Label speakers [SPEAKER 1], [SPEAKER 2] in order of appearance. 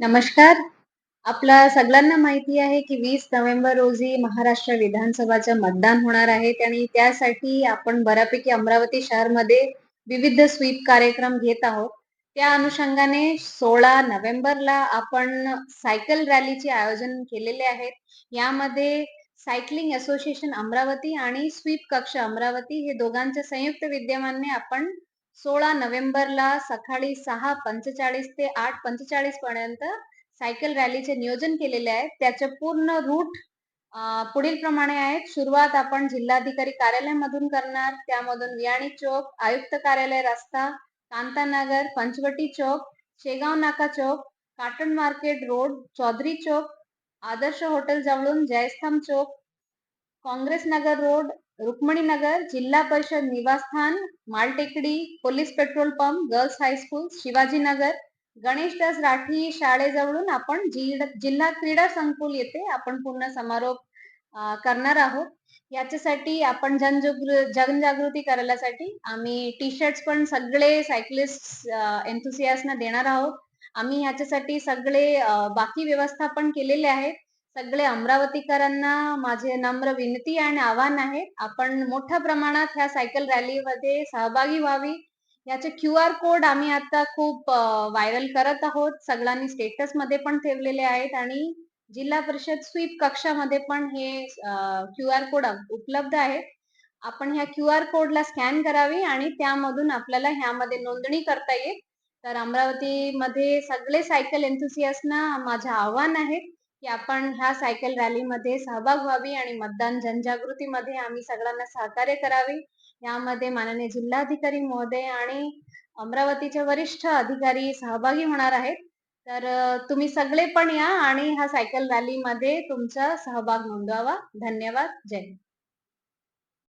[SPEAKER 1] नमस्कार. आपल्या सगळ्यांना माहिती आहे, की वीस नोव्हेंबर रोजी महाराष्ट्र विधानसभाचं मतदान होणार आहे आणि त्यासाठी आपण बऱ्यापैकी अमरावती शहरमध्ये विविध स्वीप कार्यक्रम घेत आहोत. त्या अनुषंगाने 16 नोव्हेंबरला आपण सायकल रॅलीचे आयोजन केलेले आहेत. यामध्ये सायकलिंग असोसिएशन अमरावती आणि स्वीप कक्ष अमरावती हे दोघांच्या संयुक्त विद्यमाने आपण 16 नोव्हेंबरला सकाळी 6:45 ते 8:45 पर्यंत सायकल रॅलीचे नियोजन केलेले आहे. त्याचे पूर्ण रूट पुढील प्रमाणे आहेत. सुरुवात आपण जिल्हाधिकारी कार्यालयामधून करणार. त्यामधून वियाणी चौक, आयुक्त कार्यालय रस्ता, कांतानगर, पंचवटी चौक, शेगाव नाका chowk, cotton market road, Chaudhari chowk, Adarsh hotel जवळून जयस्तंभ चौक, काँग्रेस नगर रोड, रुक्मिणी नगर, जिल्हा परिषद निवासस्थान, Maltekdi, police petrol pump, girls high school, Shivajinagar, Ganeshdas Rathi शाळेजवळून आपण जिल्हा क्रीडा संकुल येथे आपण पूर्ण समारोप करणार आहोत. याच्यासाठी आपण जनजागृ जनजागृती करायलासाठी आम्ही टी शर्ट्स पण सगळे सायकलिस्ट एन्थुसियासना देणार आहोत. आम्ही ह्याच्यासाठी सगळे बाकी व्यवस्था पण केलेले आहेत. सगळे अमरावतीकरांना माझे नम्र विनंती आणि आवाहन आहे, आपण मोठ्या प्रमाणात ह्या सायकल रॅलीमध्ये सहभागी व्हावी. याचे क्यूआर कोड आम्ही आता खूप व्हायरल करत आहोत. सगळ्यांनी स्टेटसमध्ये पण ठेवलेले आहेत आणि जिल्हा परिषद स्वीप कक्षामध्ये पण हे क्यूआर कोड उपलब्ध आहे. आपण ह्या क्यूआर कोडला स्कॅन करावी आणि त्यामधून आपल्याला ह्यामध्ये नोंदणी करता येईल. तर अमरावतीमध्ये सगळे सायकल एन्थुसियासना माझं आव्हान आहे, की आपण ह्या सायकल रॅलीमध्ये सहभाग व्हावी आणि मतदान जनजागृतीमध्ये आम्ही सगळ्यांना सहकार्य करावे. यामध्ये माननीय जिल्हाधिकारी महोदय आणि अमरावतीचे वरिष्ठ अधिकारी सहभागी होणार आहेत. तर तुम्ही सगळे पण या आणि ह्या सायकल रॅलीमध्ये तुमचा सहभाग नोंदवावा. धन्यवाद. जय